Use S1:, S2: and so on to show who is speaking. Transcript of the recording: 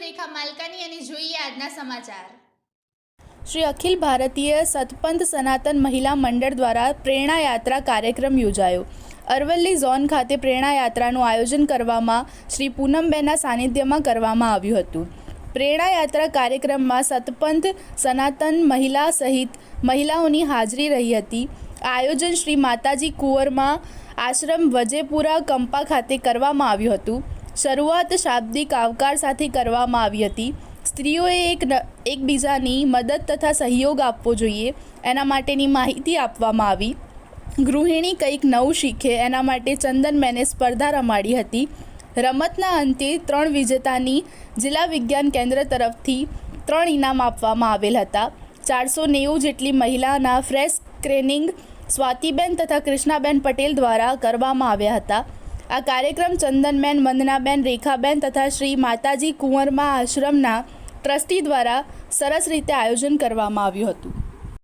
S1: રેખા માલકાની અને જોઈએ આજના સમાચાર.
S2: શ્રી અખિલ ભારતીય સતપંથ સનાતન મહિલા મંડળ દ્વારા પ્રેરણા યાત્રા કાર્યક્રમ યોજાયો. અરવલ્લી ઝોન ખાતે પ્રેરણા યાત્રાનું આયોજન કરવામાં શ્રી પૂનમબેનના સાનિધ્યમાં કરવામાં આવ્યું હતું. પ્રેરણા યાત્રા કાર્યક્રમમાં સતપંથ સનાતન મહિલા સહિત મહિલાઓની હાજરી રહી હતી. આયોજન શ્રી માતાજી કુંવરમાં આશ્રમ વજેપુરા કંપા ખાતે કરવામાં આવ્યું હતું. શરૂઆત શાબ્દિક આવકાર સાથે કરવામાં આવી હતી. સ્ત્રીઓએ એક એકબીજાની મદદ તથા સહયોગ આપવો જોઈએ, એના માટેની માહિતી આપવામાં આવી. ગૃહિણી કંઈક નવું શીખે, એના માટે ચંદન મેને સ્પર્ધા રમાડી હતી. રમતના અંતે ત્રણ વિજેતાની જિલ્લા વિજ્ઞાન કેન્દ્ર તરફથી ત્રણ ઇનામ આપવામાં આવેલ હતા. ચારસો નેવું જેટલી મહિલાના ફ્રેશ સ્ક્રીનિંગ સ્વાતિબેન તથા કૃષ્ણાબેન પટેલ દ્વારા કરવામાં આવ્યા હતા. આ કાર્યક્રમ ચંદનબેન વંદનાબેન રેખાબેન તથા શ્રી માતાજી કુંવરમા આશ્રમના ટ્રસ્ટી દ્વારા સરસ રીતે આયોજન કરવામાં આવ્યું હતું.